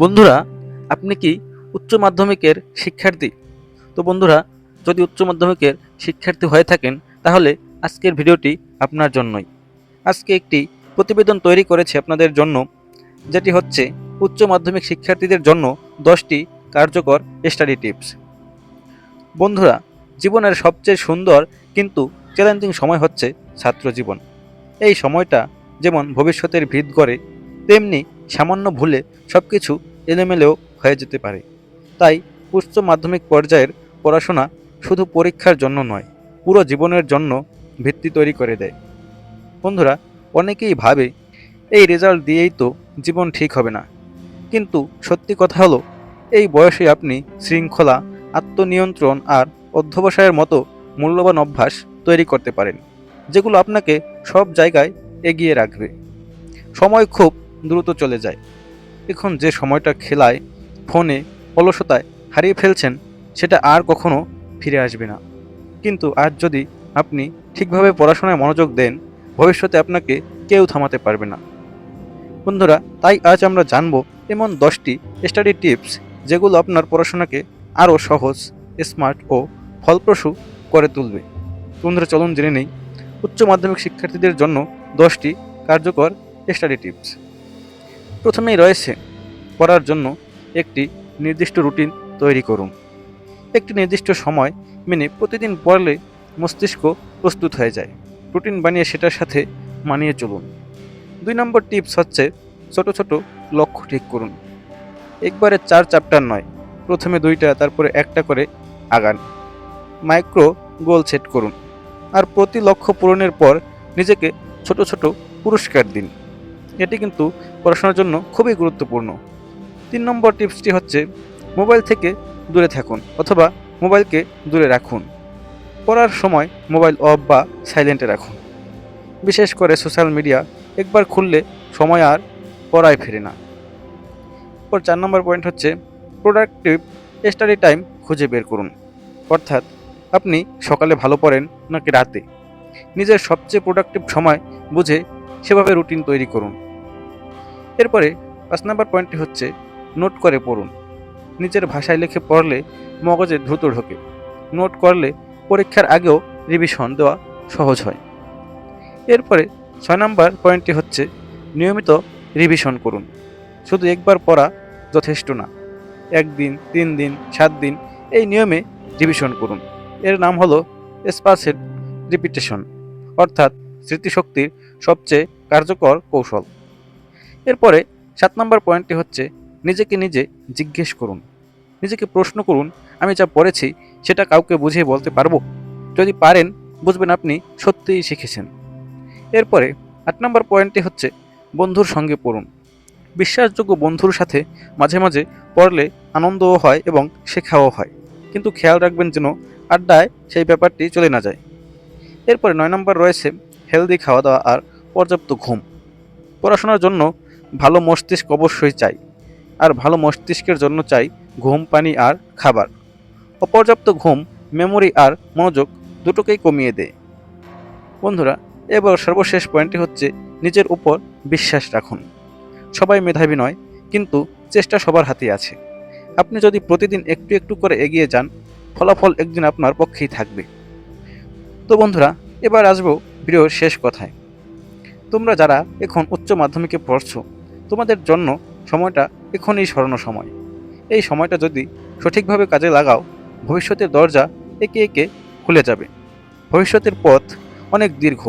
বন্ধুরা, আপনি কি উচ্চ মাধ্যমিকের শিক্ষার্থী? তো বন্ধুরা, যদি উচ্চ মাধ্যমিকের শিক্ষার্থী হয়ে থাকেন, তাহলে আজকের ভিডিওটি আপনার জন্যই। আজকে একটি প্রতিবেদন তৈরি করেছে আপনাদের জন্য, যেটি হচ্ছে উচ্চ মাধ্যমিক শিক্ষার্থীদের জন্য দশটি কার্যকর স্টাডি টিপস। বন্ধুরা, জীবনের সবচেয়ে সুন্দর কিন্তু চ্যালেঞ্জিং সময় হচ্ছে ছাত্র জীবন। এই সময়টা যেমন ভবিষ্যতের ভিত করে তেমনি সামান্য ভুলে সব কিছু এলোমেলো হয়ে যেতে পারে। তাই উচ্চ মাধ্যমিক পর্যায়ের পড়াশোনা শুধু পরীক্ষার জন্য নয়, পুরো জীবনের জন্য ভিত্তি তৈরি করে দেয়। বন্ধুরা, অনেকেই ভাবে এই রেজাল্ট দিয়েই তো জীবন ঠিক হবে না। কিন্তু সত্যি কথা হলো, এই বয়সে আপনি শৃঙ্খলা, আত্মনিয়ন্ত্রণ আর অধ্যবসায়ের মতো মূল্যবান অভ্যাস তৈরি করতে পারেন, যেগুলো আপনাকে সব জায়গায় এগিয়ে রাখবে। সময় খুব দ্রুত চলে যায়। এখন যে সময়টা খেলায়, ফোনে অলসতায় হারিয়ে ফেলছেন, সেটা আর কখনো ফিরে আসবে না। কিন্তু আজ যদি আপনি ঠিকভাবে পড়াশোনায় মনোযোগ দেন, ভবিষ্যতে আপনাকে কেউ থামাতে পারবে না। বন্ধুরা, তাই আজ আমরা জানব এমন দশটি স্টাডি টিপস যেগুলো আপনার পড়াশোনাকে আরও সহজ স্মার্ট ও ফলপ্রসূ করে তুলবে। বন্ধুরা, চলুন জেনে নেই, উচ্চ মাধ্যমিক শিক্ষার্থীদের জন্য দশটি কার্যকর স্টাডি টিপস প্রথমেই রয়েছে পড়ার জন্য একটি নির্দিষ্ট রুটিন তৈরি করুন। একটি নির্দিষ্ট সময় মেনে প্রতিদিন পড়লে মস্তিষ্ক প্রস্তুত হয়ে যায়। রুটিন বানিয়ে সেটার সাথে মানিয়ে চলুন। দুই নম্বর টিপস হচ্ছে ছোট ছোট লক্ষ্য ঠিক করুন। একবারে চার চ্যাপ্টার নয়, প্রথমে দুইটা, তারপরে একটা করে আগান। মাইক্রো গোল সেট করুন। আর প্রতি লক্ষ্য পূরণের পর নিজেকে ছোট ছোট পুরস্কার দিন। এটি কিন্তু পড়াশোনার জন্য খুবই গুরুত্বপূর্ণ। তিন নম্বর টিপসটি হচ্ছে মোবাইল থেকে দূরে থাকুন অথবা মোবাইলকে দূরে রাখুন। পড়ার সময় মোবাইল অফ বা সাইলেন্টে রাখুন। বিশেষ করে সোশ্যাল মিডিয়া একবার খুললে সময় আর পড়ায় ফেরে না। এরপর চার নম্বর পয়েন্ট হচ্ছে প্রোডাক্টিভ স্টাডি টাইম খুঁজে বের করুন। অর্থাৎ আপনি সকালে ভালো পড়েন নাকি রাতে? নিজের সবচেয়ে প্রোডাক্টিভ সময় বুঝে সেভাবে রুটিন তৈরি করুন। এরপরে পাঁচ নাম্বার পয়েন্টটি হচ্ছে, নোট করে পড়ুন। নিজের ভাষায় লিখে পড়লে মগজে দ্রুত ঢোকে। নোট করলে পরীক্ষার আগেও রিভিশন দেওয়া সহজ হয়। এরপরে ছয় নাম্বার পয়েন্টটি হচ্ছে, নিয়মিত রিভিশন করুন। শুধু একবার পড়া যথেষ্ট না। একদিন, তিন দিন, সাত দিন, এই নিয়মে রিভিশন করুন। এর নাম হলো স্পাসের রিপিটেশন অর্থাৎ স্মৃতিশক্তির সবচেয়ে কার্যকর কৌশল। এরপরে সাত নম্বর পয়েন্টটি হচ্ছে নিজেকে নিজে জিজ্ঞেস করুন। নিজেকে প্রশ্ন করুন, আমি যা পড়েছি সেটা কাউকে বুঝিয়ে বলতে পারব? যদি পারেন, বুঝবেন আপনি সত্যিই শিখেছেন। এরপরে আট নম্বর পয়েন্টটি হচ্ছে বন্ধুর সঙ্গে পড়ুন। বিশ্বাসযোগ্য বন্ধুর সাথে মাঝে মাঝে পড়লে আনন্দও হয় এবং শেখাও হয়। কিন্তু খেয়াল রাখবেন যেন আড্ডায় সেই ব্যাপারটি চলে না যায়। এরপরে নয় নম্বর রয়েছে হেলদি খাওয়া দাওয়া আর পর্যাপ্ত ঘুম। পড়াশোনার জন্য ভালো মস্তিষ্ক অবশ্যই চাই, আর ভালো মস্তিষ্কের জন্য চাই ঘুম, পানি আর খাবার। অপর্যাপ্ত ঘুম মেমোরি আর মনোযোগ দুটোকেই কমিয়ে দেয়। বন্ধুরা, এবার সর্বশেষ পয়েন্টটি হচ্ছে নিজের উপর বিশ্বাস রাখুন। সবাই মেধাবী নয়, কিন্তু চেষ্টা সবার হাতে আছে। আপনি যদি প্রতিদিন একটু একটু করে এগিয়ে যান, ফলাফল একদিন আপনার পক্ষেই থাকবে। তো বন্ধুরা, এবার আসব ভিডিওর শেষ কথায়, তোমরা যারা এখন উচ্চ মাধ্যমিকে পড়ছো, তোমাদের জন্য সময়টা এখনই স্মরণ সময়। এই সময়টা যদি সঠিকভাবে কাজে লাগাও, ভবিষ্যতের দরজা একে একে খুলে যাবে। ভবিষ্যতের পথ অনেক দীর্ঘ,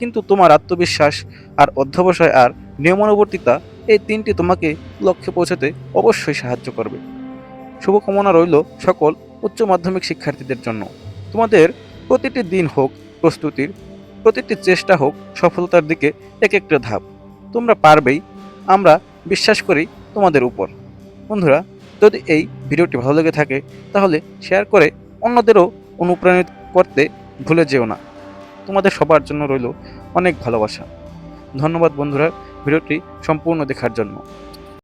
কিন্তু তোমার আত্মবিশ্বাস আর অধ্যবসায় আর নিয়মানুবর্তিতা এই তিনটি তোমাকে লক্ষ্যে পৌঁছাতে অবশ্যই সাহায্য করবে। শুভকামনা রইল সকল উচ্চ মাধ্যমিক শিক্ষার্থীদের জন্য। তোমাদের প্রতিটি দিন হোক প্রস্তুতির প্রতিটি চেষ্টা হোক সফলতার দিকে এক একটা ধাপ। তোমরা পারবেই। আমরা বিশ্বাস করি তোমাদের উপর। বন্ধুরা, যদি এই ভিডিওটি ভালো লেগে থাকে, তাহলে শেয়ার করে অন্যদেরও অনুপ্রাণিত করতে ভুলে যেও না। তোমাদের সবার জন্য রইল অনেক ভালোবাসা। ধন্যবাদ বন্ধুরা ভিডিওটি সম্পূর্ণ দেখার জন্য।